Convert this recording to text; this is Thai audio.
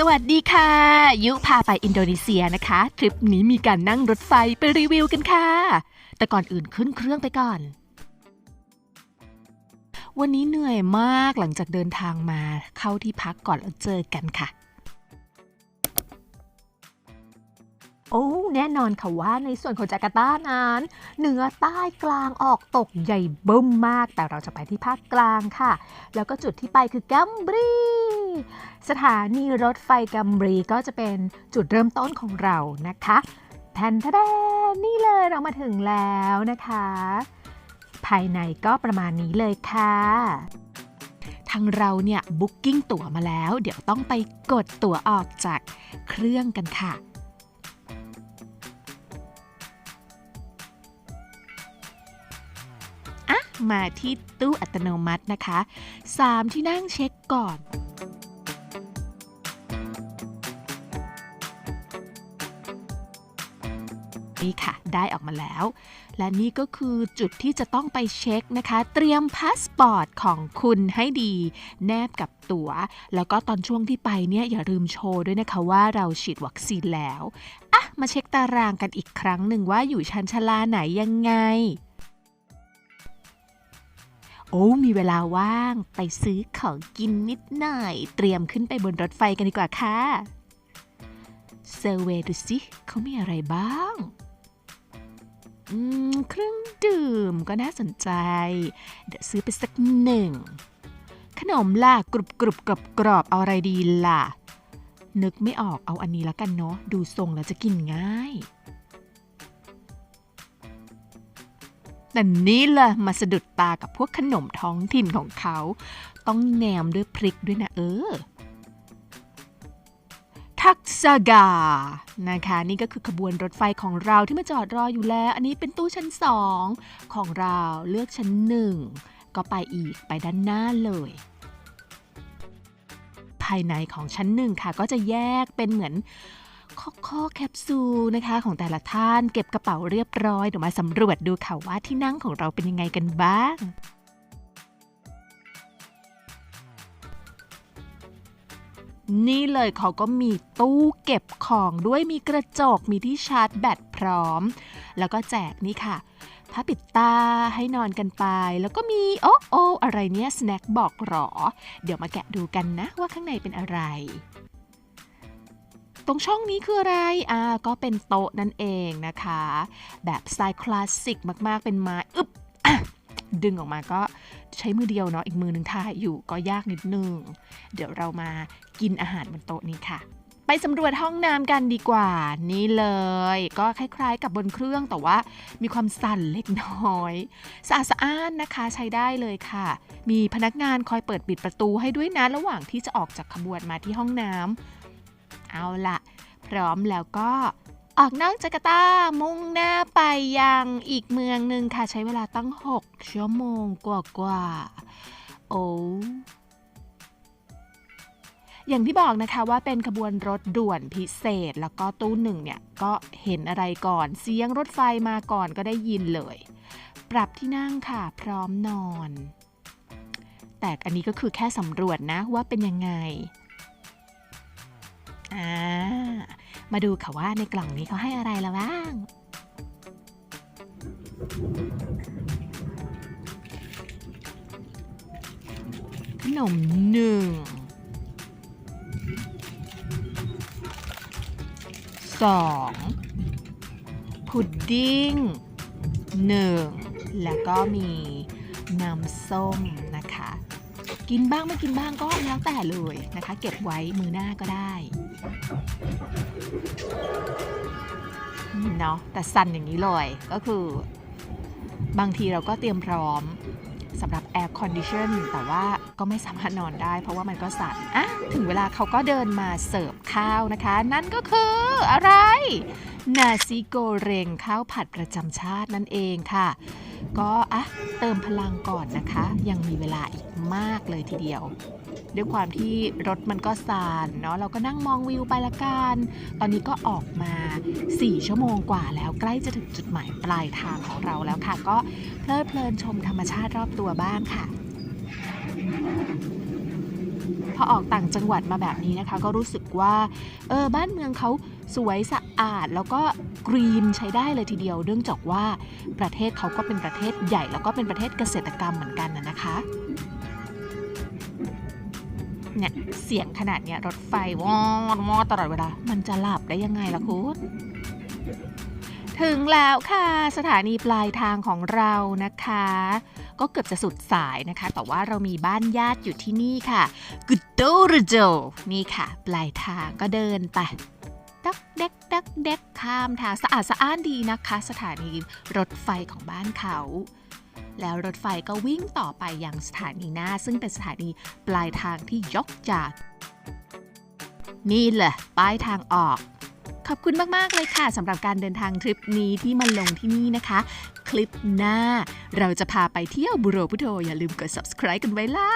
สวัสดีค่ะ ยุพาไปอินโดนีเซียนะคะ ทริปนี้มีการนั่งรถไฟไปรีวิวกันค่ะ แต่ก่อนอื่นขึ้นเครื่องไปก่อน วันนี้เหนื่อยมากหลังจากเดินทางมาเข้าที่พักก่อนแล้วเจอกันค่ะ โอ้แน่นอนค่ะว่าในส่วนของจาการ์ตานั้น เหนือใต้กลางออกตกใหญ่เบิ้มมาก แต่เราจะไปที่ภาคกลางค่ะ แล้วก็จุดที่ไปคือแกมบรี สถานีรถไฟกัมบรีก็จะเป็นจุดเริ่มต้นของเรานะคะแทนทะแดนนี่เลยเรามาถึงแล้วนะคะ ภายในก็ประมาณนี้เลยค่ะทางเราเนี่ยบุ๊กกิ้งตั๋วมาแล้ว เดี๋ยวต้องไปกดตั๋วออกจากเครื่องกันค่ะ อะ มาที่ตู้อัตโนมัตินะคะ 3 ที่นั่งเช็คก่อน นี่ค่ะ ได้ออกมาแล้ว และนี่ก็คือจุดที่จะต้องไปเช็คนะคะ เตรียมพาสปอร์ตของคุณให้ดี แนบกับตัว๋ว แล้วก็ตอนช่วงที่ไปเนี่ยอย่าลืมโชว์ด้วยนะคะว่าเราฉีดวัคซีนแล้วอะมาเช็คตารางกันอีกครั้งหนึ่งว่าอยู่ชั้นชาลาไหนยังไงโอ้มีเวลาว่างไปซื้อของกินนิดหน่อย เตรียมขึ้นไปบนรถไฟกันดีกว่าค่ะ เซอร์เวดูสิเขามีอะไรบ้าง เครื่องดื่มก็น่าสนใจ เดี๋ยวซื้อไปสักหนึ่ง ขนมล่ะกรุบกรุบกรอบกรอบเอาอะไรดีล่ะ นึกไม่ออกเอาอันนี้ล้วกันเนาะดูทรงแล้วจะกินง่ายแต่นี่ล่ะมาสะดุดตากับพวกขนมท้องถิ่นของเขา ต้องแหนมด้วยพริกด้วยนะเออ ทักษกา นะคะ นี่ก็คือขบวนรถไฟของเราที่มาจอดรออยู่แล้ว อันนี้เป็นตู้ชั้นสองของเราเลือกชั้นหนึ่งก็ไปอีกไปด้านหน้าเลย ภายในของชั้นหนึ่งค่ะ ก็จะแยกเป็นเหมือนข้อข้อแคปซูลนะคะ ของแต่ละท่านเก็บกระเป๋าเรียบร้อยเดี๋ยวมาสำรวจดูค่ะว่าที่นั่งของเราเป็นยังไงกันบ้าง นี่เลยเขาก็มีตู้เก็บของด้วยมีกระจกมีที่ชาร์จแบตพร้อม แล้วก็แจกนี่ค่ะผ้าปิดตาให้นอนกันไป แล้วก็มีโอ้โออะไรเนี่ยสแน็คบอกหรอ เดี๋ยวมาแกะดูกันนะว่าข้างในเป็นอะไร ตรงช่องนี้คืออะไร อ่า ก็เป็นโต๊ะนั่นเองนะคะ แบบสไตล์คลาสสิกมาก ๆ เป็นไม้ อึบ ดึงออกมาก็ใช้มือเดียวเนาะอีกมือหนึ่งถ่ายอยู่ก็ยากนิดนึง เดี๋ยวเรามากินอาหารบนโต๊ะนี้ค่ะไปสำรวจห้องน้ำกันดีกว่า นี่เลย ก็คล้ายๆกับบนเครื่องแต่ว่ามีความสั่นเล็กน้อยสะอาดสะอ้านนะคะใช้ได้เลยค่ะ มีพนักงานคอยเปิดปิดประตูให้ด้วยนะระหว่างที่จะออกจากขบวนมาที่ห้องน้ำเอาละพร้อมแล้วก็ ออกนอกจาการ์ตามุ่งหน้าไปยังอีกเมืองหนึ่งค่ะ ใช้เวลาตั้ง 6 ชั่วโมงกว่าๆโอ้อย่างที่บอกนะคะว่าเป็นขบวนรถด่วนพิเศษ แล้วก็ตู้หนึ่งเนี่ยก็เห็นอะไรก่อน เสียงรถไฟมาก่อนก็ได้ยินเลย ปรับที่นั่งค่ะ พร้อมนอน แต่อันนี้ก็คือแค่สำรวจนะว่าเป็นยังไงอ่า มาดูค่ะว่าในกล่องนี้เขาให้อะไรแล้วบ้าง ขนมหนึ่งสองพุดดิ้งหนึ่งแล้วก็มีน้ำส้มนะคะ กินบ้างไม่กินบ้างก็แล้วแต่เลยนะคะ เก็บไว้มือหน้าก็ได้เนาะแต่สั่นอย่างนี้เลยก็คือบางทีเราก็เตรียมพร้อมสำหรับ Air Condition แต่ว่าก็ไม่สามารถนอนได้ เพราะว่ามันก็สั่นอะถึงเวลาเขาก็เดินมาเสิร์ฟข้าวนะคะ นั่นก็คืออะไร นาซิโกเรงข้าวผัดประจำชาตินั่นเองค่ะ ก็อะเติมพลังก่อนนะคะ ยังมีเวลาอีก มากเลยทีเดียว ด้วยความที่รถมันก็สานเนาะเราก็นั่งมองวิวไปละกันตอนนี้ก็ออกมา 4 ชั่วโมงกว่าแล้วใกล้จะถึงจุดหมายปลายทางของเราแล้วค่ะ ก็เพลิดเพลินชมธรรมชาติรอบตัวบ้างค่ะพอออกต่างจังหวัดมาแบบนี้นะคะ ก็รู้สึกว่าเออบ้านเมืองเขาสวยสะอาด แล้วก็กรีนใช้ได้เลยทีเดียวเนื่องจากว่าประเทศเขาก็เป็นประเทศใหญ่ แล้วก็เป็นประเทศเกษตรกรรมเหมือนกันนะคะ เนี่ยเสียงขนาดเนี้ยรถไฟวอดวอดตลอดเวลา มันจะหลับได้ยังไงล่ะคุณถึงแล้วค่ะ สถานีปลายทางของเรานะคะ ก็เกือบจะสุดสายนะคะ แต่ว่าเรามีบ้านญาติอยู่ที่นี่ค่ะกุดโดรโจนี่ค่ะ ปลายทางก็เดินไปดักเด็กดักเด็กข้ามทางสะอาดสะอ้านดีนะคะ สถานีรถไฟของบ้านเขา แล้วรถไฟก็วิ่งต่อไปยังสถานีหน้า ซึ่งเป็นสถานีปลายทางที่ยกจาก นี่แหละป้ายทางออก ขอบคุณมาก ๆ เลยค่ะสำหรับการเดินทางทริปนี้ที่มาลงที่นี่นะคะ คลิปหน้า เราจะพาไปเที่ยวบุโรพุโทอย่าลืมกด subscribe กันไว้ล่ะ